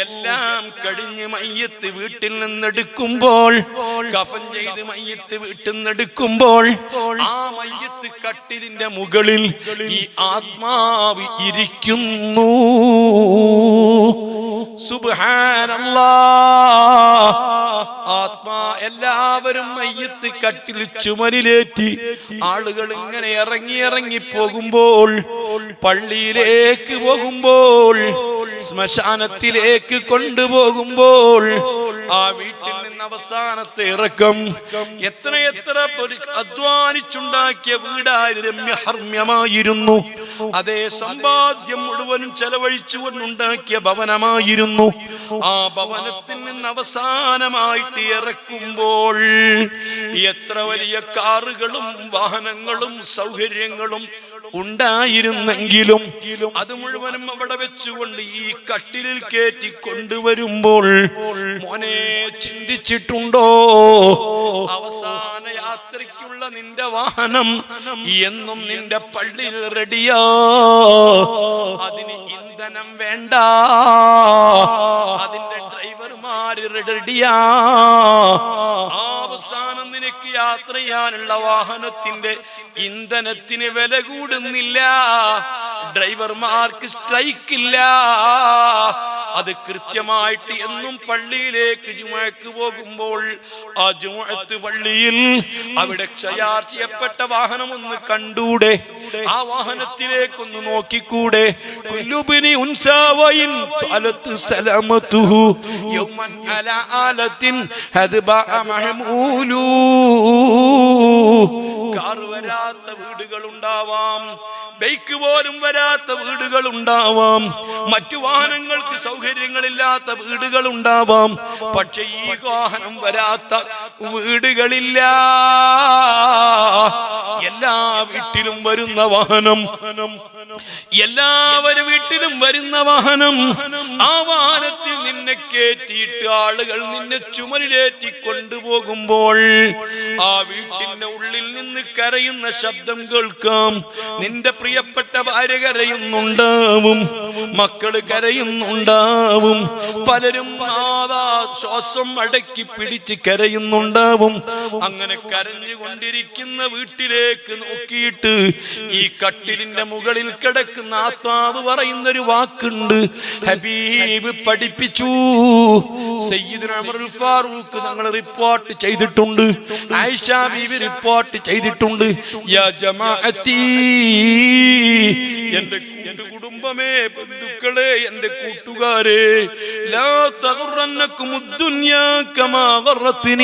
എല്ലാം കഴിഞ്ഞ് മയ്യത്ത് വീട്ടിൽ നിന്നെടുക്കുമ്പോൾ കഫൻ ചെയ്ത് മയ്യത്ത് വീട്ടിൽ നിന്നെടുക്കുമ്പോൾ ആ മയ്യത്ത് കട്ടിലിന്റെ മുകളിൽ ഈ ആത്മാവ് ഇരിക്കുന്നു. ആത്മാ എല്ലാവരും മയ്യത്ത് കട്ടിൽ ചുമരിലേറ്റി ആളുകൾ ഇങ്ങനെ ഇറങ്ങി ഇറങ്ങി പോകുമ്പോൾ പള്ളിയിലേക്ക് പോകുമ്പോൾ ശ്മശാനത്തിലേക്ക് കൊണ്ടുപോകുമ്പോൾ ആ വീട്ടിൽ നിന്ന് അവസാനത്തെ ഇറക്കം എത്ര എത്ര അധ്വാനിച്ചുണ്ടാക്കിയ വീടായി രമ്യഹർമ്യമായിരുന്നു അതേ സമ്പാദ്യം മുഴുവനും ചെലവഴിച്ചുകൊണ്ടുണ്ടാക്കിയ ഭവനമായിരുന്നു. ആ ഭവനത്തിൽ നിന്ന് അവസാനമായിട്ട് ഇറക്കുമ്പോൾ എത്ര വലിയ കാറുകളും വാഹനങ്ങളും സൗകര്യങ്ങളും ഉണ്ടായിരുന്നെങ്കിലും അത് മുഴുവനും അവിടെ വെച്ചുകൊണ്ട് ഈ കട്ടിലിൽ കയറ്റി കൊണ്ടുവരുമ്പോൾ മോനെ ചിന്തിച്ചിട്ടുണ്ടോ? യാത്രയ്ക്കുള്ള നിന്റെ വാഹനം എന്നും നിന്റെ പള്ളിയിൽ റെഡിയോ. അതിന് ഇന്ധനം വേണ്ട. അതിന്റെ ഡ്രൈവർമാര് റെഡിയാ. അവസാനം നിനക്ക് യാത്ര ചെയ്യാനുള്ള വാഹനത്തിന്റെ ഇന്ധനത്തിന് വില കൂടുന്നില്ല. ഡ്രൈവർമാർക്ക് സ്ട്രൈക്ക് ഇല്ല അത് കൃത്യമായിട്ട് എന്നും പള്ളിയിലേക്ക് ജുമഴക്ക് പോകുമ്പോൾ ആ ജുമഴത്ത് പള്ളിയിൽ അവിടെ ക്ഷയാർ ചെയ്യപ്പെട്ട വാഹനം ഒന്ന് കണ്ടൂടെ. ആ വാഹനത്തിലേക്കൊന്ന് നോക്കിക്കൂടെ. കുല്ലുബിനി ഉൻസാവയിൻ അല ആലത്തിൻ കാർ വീടുകൾ ഉണ്ടാവാം ബൈക്ക് പോലും വരാത്ത വീടുകൾ ഉണ്ടാവാം മറ്റു വാഹനങ്ങൾക്ക് സൗകര്യങ്ങളില്ലാത്ത വീടുകൾ ഉണ്ടാവാം പക്ഷെ ഈ വാഹനം വരാത്ത വീടുകളില്ല. എല്ലാ വീട്ടിലും വരുന്ന വാഹനം എല്ലാവരും വീട്ടിലും വരുന്ന വാഹനം ആ വാഹനത്തിൽ നിന്നെ കയറ്റിയിട്ട് ആളുകൾ നിന്നെ ചുമരിലേറ്റി കൊണ്ടുപോകുമ്പോൾ ആ വീട്ടിന്റെ ഉള്ളിൽ നിന്ന് കരയുന്ന ശബ്ദം കേൾക്കാം. നിന്റെ പ്രിയപ്പെട്ട ഭാര്യ കരയുന്നുണ്ടാവും മക്കൾ കരയുന്നുണ്ടാവും. പലരും മാതാ ശ്വാസം അടക്കി പിടിച്ച് കരയുന്നുണ്ടാവും. അങ്ങനെ കരഞ്ഞുകൊണ്ടിരിക്കുന്ന വീട്ടിലേക്ക് നോക്കിയിട്ട് ഈ കട്ടിലിന്റെ മുകളിൽ കിടക്കുന്ന ആത്മാവ് പറയുന്ന ഒരു വാക്കുണ്ട്. ഹബീബ് പഠിപ്പിച്ചു. ഫാറൂഖ് ഞങ്ങൾ റിപ്പോർട്ട് ചെയ്തിട്ടുണ്ട്. ആയിഷ ബീവി റിപ്പോർട്ട് ചെയ്തിട്ടുണ്ട്. യാ ജമാഅത്തി. എന്റെ കുടുംബമേ ബന്ധുക്കളെ എന്റെ കൂട്ടുകാരെ ലാ തകർന്നക്കും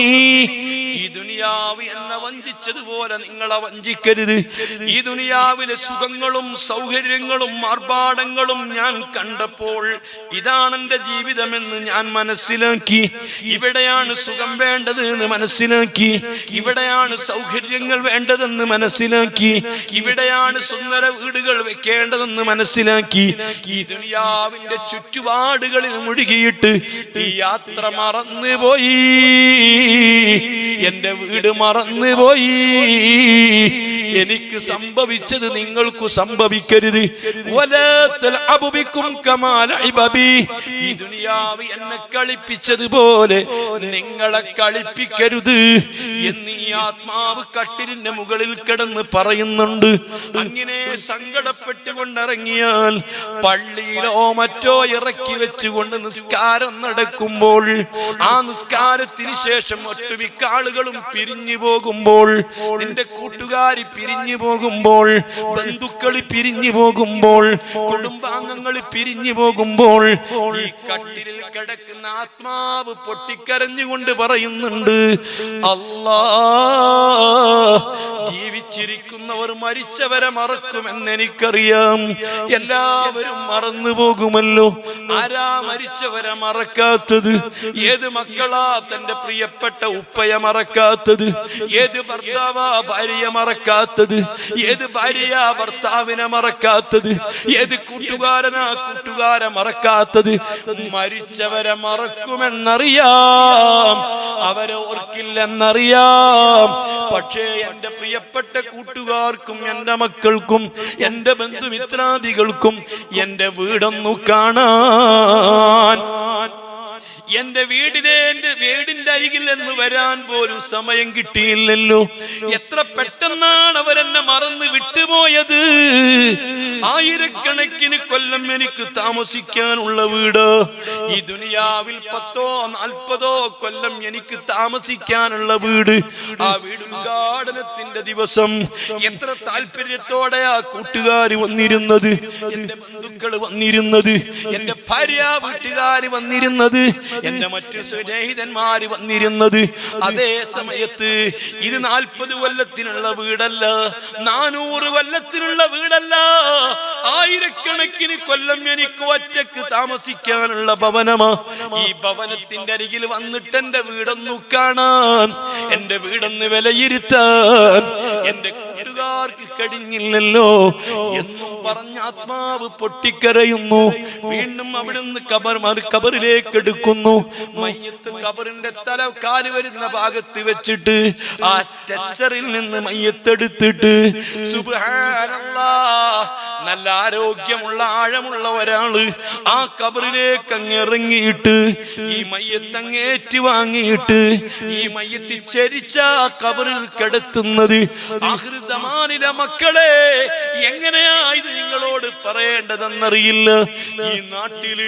ഈ ദുനിയാവ് എന്നെ വഞ്ചിച്ചതുപോലെ നിങ്ങളെ വഞ്ചിക്കരുത്. ഈ ദുനിയാവിലെ സുഖങ്ങളും സൗകര്യങ്ങളും ആർഭാടങ്ങളും ഞാൻ കണ്ടപ്പോൾ ഇതാണ് എന്റെ ജീവിതമെന്ന് ഞാൻ മനസ്സിലാക്കി. ഇവിടെയാണ് സുഖം വേണ്ടത് എന്ന് മനസ്സിലാക്കി. ഇവിടെയാണ് സൗകര്യങ്ങൾ വേണ്ടതെന്ന് മനസ്സിലാക്കി. ഇവിടെയാണ് സുന്ദര വീടുകൾ വെക്കേണ്ടതെന്ന് മനസ്സിലാക്കി. ഈ ദുനിയാവിന്റെ ചുറ്റുപാടുകളിൽ മുഴുകിയിട്ട് ഈ യാത്ര മറന്നുപോയി. എന്റെ വീട് മറന്നുപോയി. എനിക്ക് സംഭവിച്ചത് നിങ്ങൾക്ക് സംഭവിക്കരുത്. ഈ ദുനിയാവ് എന്നെ കളിപ്പിച്ചതുപോലെ നിങ്ങളെ കളിപ്പിക്കരുത് എന്ന് ഈ ആത്മാവ് കട്ടിലിന്റെ മുകളിൽ കിടന്ന് പറയുന്നുണ്ട് അങ്ങനെ സങ്കടപ്പെട്ടുകൊണ്ടിറങ്ങിയാൽ പള്ളിയിലോ മറ്റോ ഇറക്കി വെച്ചുകൊണ്ട് നിസ്കാരം നടക്കുമ്പോൾ ആ നിസ്കാരത്തിന് ശേഷം ഒട്ടുമിക്ക ആളുകളും പിരിഞ്ഞു പോകുമ്പോൾ നിന്റെ കൂട്ടുകാരി പിരിഞ്ഞു പോകുമ്പോൾ ബന്ധുക്കൾ പിരിഞ്ഞു പോകുമ്പോൾ കുടുംബാംഗങ്ങൾ പിരിഞ്ഞു പോകുമ്പോൾ ഈ കട്ടിലിൽ കിടക്കുന്ന ആത്മാവ് പൊട്ടിക്കരഞ്ഞുകൊണ്ട് പറയുന്നുണ്ട് അല്ലാ ജീവിച്ചിരിക്കുന്നവർ മരിച്ചവരെ മറക്കുമെന്ന് എനിക്കറിയാം. എല്ലാവരും മറന്നു പോകുമല്ലോ. ആരാ മരിച്ചവരെ മറക്കാത്തത്? ഏത് മക്കളാ തന്റെ പ്രിയപ്പെട്ട ഉപ്പയെ മറക്കാത്തത്? ഏത് ഭർത്താവാ ഭാര്യയെ മറക്കാത്തത്? മറക്കാത്തത്? ഏത് ഭാര്യയാ ഭർത്താവിനെ മറക്കാത്തത്? ഏത് കൂട്ടുകാരനാ കൂട്ടുകാരെ മറക്കാത്തത്? മരിച്ചവരെ മറക്കുമെന്നറിയാം. അവരെ ഓർക്കില്ലെന്നറിയാം. പക്ഷേ എന്റെ പ്രിയപ്പെട്ട കൂട്ടുകാർക്കും എന്റെ മക്കൾക്കും എന്റെ ബന്ധുമിത്രാദികൾക്കും എന്റെ വീടൊന്നു കാണാൻ എന്റെ വീടിനെ എന്റെ വീടിന്റെ അരികിൽ എന്ന് വരാൻ പോലും സമയം കിട്ടിയില്ലല്ലോ. എത്ര പെട്ടെന്നാണ് അവരെന്നെ മറന്ന് വിട്ടുപോയത്. ആയിരക്കണക്കിന് കൊല്ലം എനിക്ക് താമസിക്കാനുള്ള വീട്. ഈ ദുനിയാവിൽ പത്തോ നാൽപ്പതോ കൊല്ലം എനിക്ക് താമസിക്കാനുള്ള വീട്. ആ വീട് ഉദ്ഘാടനത്തിന്റെ ദിവസം എത്ര താല്പര്യത്തോടെ ആ കൂട്ടുകാർ വന്നിരുന്നത്? ബന്ധുക്കൾ വന്നിരുന്നത്? എന്റെ ഭാര്യ വീട്ടുകാർ വന്നിരുന്നത്? എന്റെ മറ്റു സ്നേഹിതന്മാര് വന്നിരുന്നത്? അതേ സമയത്ത് ഇത് നാൽപ്പത് കൊല്ലത്തിനുള്ള വീടല്ല നാനൂറ് കൊല്ലത്തിനുള്ള വീടല്ല. ആയിരക്കണക്കിന് കൊല്ലം എനിക്ക് ഒറ്റയ്ക്ക് താമസിക്കാനുള്ള ഭവനമാ. ഈ ഭവനത്തിന്റെ അരികിൽ വന്നിട്ട് എന്റെ വീടൊന്നു കാണാൻ എന്റെ വീടൊന്ന് വിലയിരുത്താൻ. എന്റെ കൂട്ടുകാർക്ക് കഴിഞ്ഞില്ലല്ലോ എന്നും പറഞ്ഞ ആത്മാവ് പൊട്ടിക്കരയുന്നു. വീണ്ടും അവിടുന്ന് കബർ മറു കബറിലേക്ക് എടുക്കുന്നു. മയ്യത്ത് കബറിന്റെ തല കാൽ വരുന്ന ഭാഗത്ത് വെച്ചിട്ട് ആ ടെച്ചറിൽ നിന്ന് മയ്യത്തെടുത്തിട്ട് നല്ല ആരോഗ്യമുള്ള ആഴമുള്ള ഒരാൾ ആ കബറിലേക്ക് അങ്ങ് ഇറങ്ങിയിട്ട് ഈ മയ്യത്തങ്ങേറ്റി വാങ്ങിയിട്ട് ഈ മയ്യത്തി ചരിച്ച ആ കബറിൽ കിടത്തുന്നത്. ആഖിർ സമാനിലെ മക്കളെ എങ്ങനെയാ ഇത് നിങ്ങളോട് പറയേണ്ടതെന്നറിയില്ല. ഈ നാട്ടിൽ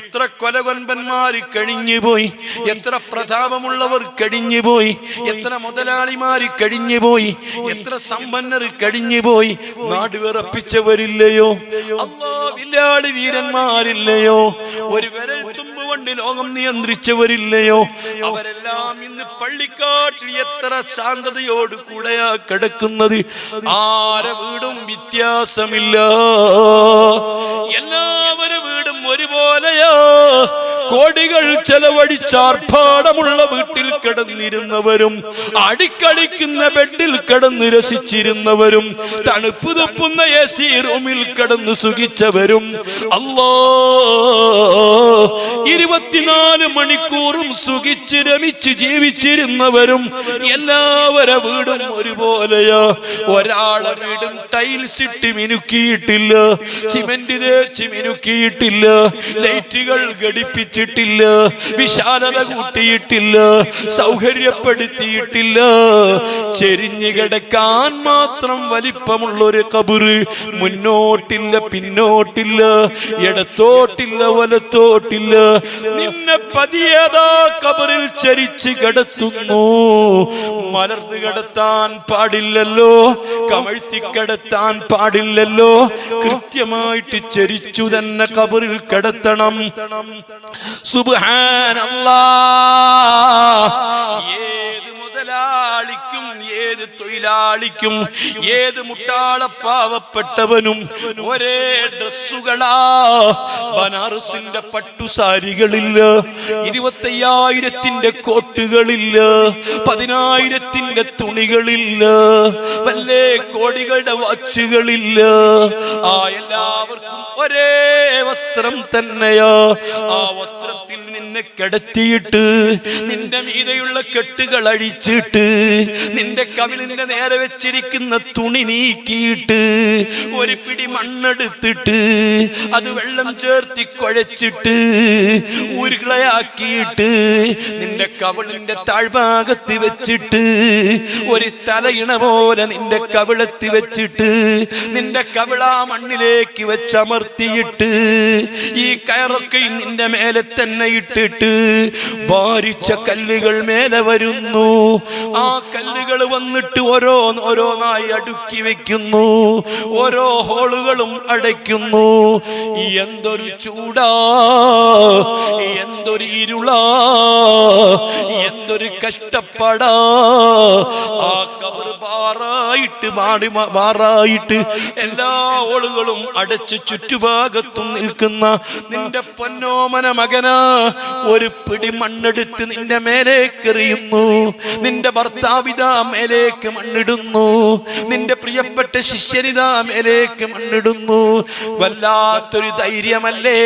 എത്ര കൊലകൊൻപന്മാര് കഴിഞ്ഞുപോയി എത്ര പ്രതാപമുള്ളവർ കഴിഞ്ഞുപോയി എത്ര മുതലാളിമാര് കഴിഞ്ഞുപോയി എത്ര സമ്പന്നർ കഴിഞ്ഞുപോയി നാട് വിറപ്പിച്ചവരില്ലയോ? അല്ലാ വില്ലാട് വീരന്മാരില്ലയോ ഒരു വിരൽ കൊണ്ട് ലോകം നിയന്ത്രിച്ചവരില്ലയോ? അവരെല്ലാം ഇന്ന് പള്ളിക്കാട്ടിൽ എത്ര ശാന്തതയോട് കൂടെയാ കിടക്കുന്നത്? ആരെ വീടും വ്യത്യാസമില്ല. എല്ലാവരും വീടും ഒരുപോലെയാ. കോടികൾ ചെലവഴിച്ച ആർഭാടമുള്ള വീട്ടിൽ കിടന്നിരുന്നവരും അടിക്കടിക്കുന്ന ബെഡിൽ കിടന്ന് രസിച്ചിരുന്നവരും തണുപ്പ് തുപ്പുന്ന എ സി റൂമിൽ കിടന്ന് സുഖിച്ചവരും. അല്ലോ ഇരുപത്തിനാല് മണിക്കൂറും സുഖിച്ച് രമിച്ച് ജീവിച്ചിരുന്നവരും. എല്ലാവരെ വീടും ഒരുപോലെയാ. ഒരാളെ വീടും ടൈൽസ് ഇട്ട് മിനുക്കിയിട്ടില്ല. സിമെന്റ് തേച്ച് മിനുക്കിയിട്ടില്ല. ലൈറ്റുകൾ ഘടിപ്പിച്ചിട്ടില്ല വിശാലത കൂട്ടിയിട്ടില്ല സൗകര്യപ്പെടുത്തിയിട്ടില്ല. ചെരിഞ്ഞു കിടക്കാൻ മാത്രം വലിപ്പമുള്ള ഒരു കബുറ് മുന്നോട്ടില്ല പിന്നോട്ടില്ല ഇടത്തോട്ടില്ല വലത്തോട്ടില്ല. നിന്നെ പതിയതാ കബറിൽ ചരിച്ച് കിടത്തുന്നു. മലർന്നു കിടത്താൻ പാടില്ലല്ലോ കമഴ്ത്തി കിടത്താൻ പാടില്ലല്ലോ. കൃത്യമായിട്ട് ചരിച്ചു തന്നെ കബറിൽ കിടത്തണം. സുബ്ഹാനല്ലാ. ഏത് മുതലാളിക്കും ഏത് തൊഴിലാളിക്കും ഏത് മുട്ടാള പാവപ്പെട്ടവനും ഒരേ ഡ്രസ്സുകളാ. ബനാറസിന്റെ പട്ടുസാരികളില്ല ഇരുപത്തയ്യായിരത്തിന്റെ കോട്ടുകളില്ല പതിനായിരത്തിന്റെ തുണികളില്ല വല്ലേ കോടികളുടെ വാച്ചുകളില്ല. ആ എല്ലാവർക്കും ഒരേ വസ്ത്രം തന്നെയാ. ആ വസ്ത്രത്തിൽ നിന്നെ കിടത്തിയിട്ട് നിന്റെ മീതയുള്ള കെട്ടുകൾ അഴിച്ചിട്ട് നിന്റെ കവിളിന്റെ നേരെ വെച്ചിരിക്കുന്ന തുണി നീക്കിയിട്ട് ഒരു പിടി മണ്ണെടുത്തിട്ട് അത് വെള്ളം ചേർത്തി കുഴച്ചിട്ട് ഉരുളയാക്കിയിട്ട് നിന്റെ കവിളിന്റെ താഴ്ഭാഗത്ത് വെച്ചിട്ട് ഒരു തലയിണ പോലെ നിന്റെ കവിളത്തി വെച്ചിട്ട് നിന്റെ കവിളാ മണ്ണിലേക്ക് വെച്ചമർത്തിയിട്ട് ഈ കയറൊക്കെ നിന്റെ മേലെ തന്നെ ഇട്ടിട്ട് ഭാരിച്ച കല്ലുകൾ മേലെ വരുന്നു. ആ കല്ലുകൾ വന്നിട്ട് ഓരോ ഓരോന്നായി അടുക്കി വെക്കുന്നു. ഓരോ ഹോളുകളും അടയ്ക്കുന്നു. എന്തൊരു ചൂടാ. എന്തൊരു ഇരുളാ. എന്തൊരു കഷ്ടപ്പാടാ. ആ കബർ മാറായിട്ട് മാറി മാറായിട്ട് എല്ലാ ഓളുകളും അടച്ച് ചുറ്റുഭാഗത്തും നിൽക്കുന്ന നിന്റെ പൊന്നോമന മകനാ. ഒരു പിടി മണ്ണെടുത്ത് നിന്റെ മേലേക്കെറിയുന്നു നിന്റെ ഭർത്താവിതാ മേലേക്ക് മണ്ണിടുന്നു. നിന്റെ പ്രിയപ്പെട്ട ശിഷ്യനിതാ മേലേക്ക് മണ്ണിടുന്നു. വല്ലാത്തൊരു ധൈര്യമല്ലേ?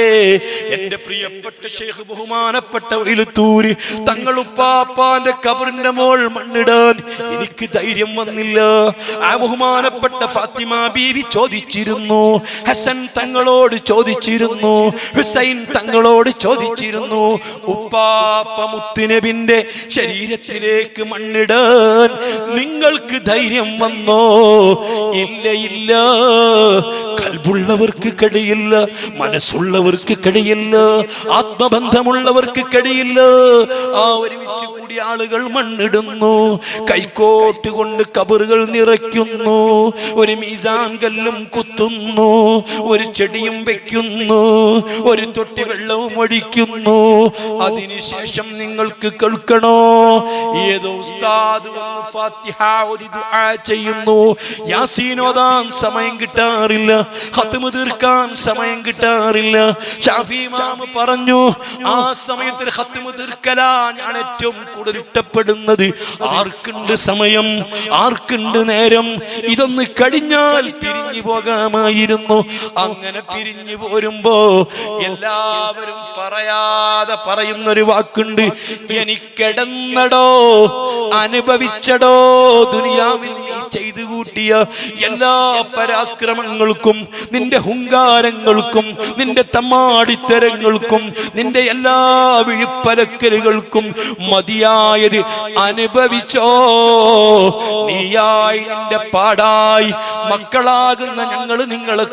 എന്റെ പ്രിയപ്പെട്ട ഷേഖ് ബഹുമാനപ്പെട്ട വൈലത്തൂര് തങ്ങളുപ്പാപ്പാന്റെ കബറിന്റെ മോൾ മണ്ണിടാൻ എനിക്ക് ധൈര്യം വന്നില്ല. ആ ബഹുമാനപ്പെട്ട ഫാത്തിമ ബീവി ചോദിച്ചിരുന്നു. ഹസൻ തങ്ങളോട് ചോദിച്ചിരുന്നു. ഹുസൈൻ തങ്ങളോട് ചോദിച്ചിരുന്നു. ഉപ്പാപ്പ മുത്തുനബിന്റെ ശരീരത്തിലേക്ക് മണ്ണിടാൻ നിങ്ങൾക്ക് ധൈര്യം വന്നോ? ഇല്ല ഇല്ല. കൽബുള്ളവർക്ക് കഴിയില്ല മനസ്സുള്ളവർക്ക് കഴിയില്ല ആത്മബന്ധമുള്ളവർക്ക് കഴിയില്ല ആ ഒരുമിച്ച് കൂടി ആളുകൾ മണ്ണിടുന്നു. കൈക്കോട്ട് കൊണ്ട് കബറുകൾ നിറയ്ക്കുന്നു. ഒരു മീസാൻ കല്ലും കുത്തുന്നു. ഒരു ചെടിയും വെക്കുന്നു. ഒരു തൊട്ടി വെള്ളവും ഒഴിക്കുന്നു. അതിനുശേഷം നിങ്ങൾക്ക് കേൾക്കണോ? ഏതോ ചെയ്യുന്നു. യാസീനോദാൻ സമയം കിട്ടാറില്ല. ഹത്തുമു തീർക്കാൻ സമയം കിട്ടാറില്ല. ഷാഫി മാമ പറഞ്ഞു ആ സമയത്തിൽ ഹത്തുമു തീർക്കലാ ഞാൻ ഏറ്റവും കൂടുതൽ ഇഷ്ടപ്പെടുന്നത് ആർക്കുണ്ട് സമയം? ആർക്കുണ്ട് നേരം? ഇതൊന്ന് കഴിഞ്ഞാൽ പിരിഞ്ഞു പോകാമായിരുന്നു. അങ്ങനെ പിരിഞ്ഞു പോരുമ്പോ എല്ലാവരും പറയാതെ പറയുന്നൊരു വാക്കുണ്ട്. എനിക്കിടന്നടോ അനുഭവിച്ചടോ ദുനിയാവിൽ ചെയ്തു കൂട്ടിയ എല്ലാ പരാക്രമങ്ങൾക്കും നിന്റെ ഹുങ്കാരങ്ങൾക്കും നിന്റെ തമാടിത്തരങ്ങൾക്കും നിന്റെ എല്ലാ വിഴിപ്പരക്കലുകൾക്കും മതിയായത് അനുഭവിച്ചോ? നീയായി നിന്റെ പാടായി മക്കളാകുന്ന ഞങ്ങൾ നിങ്ങളെ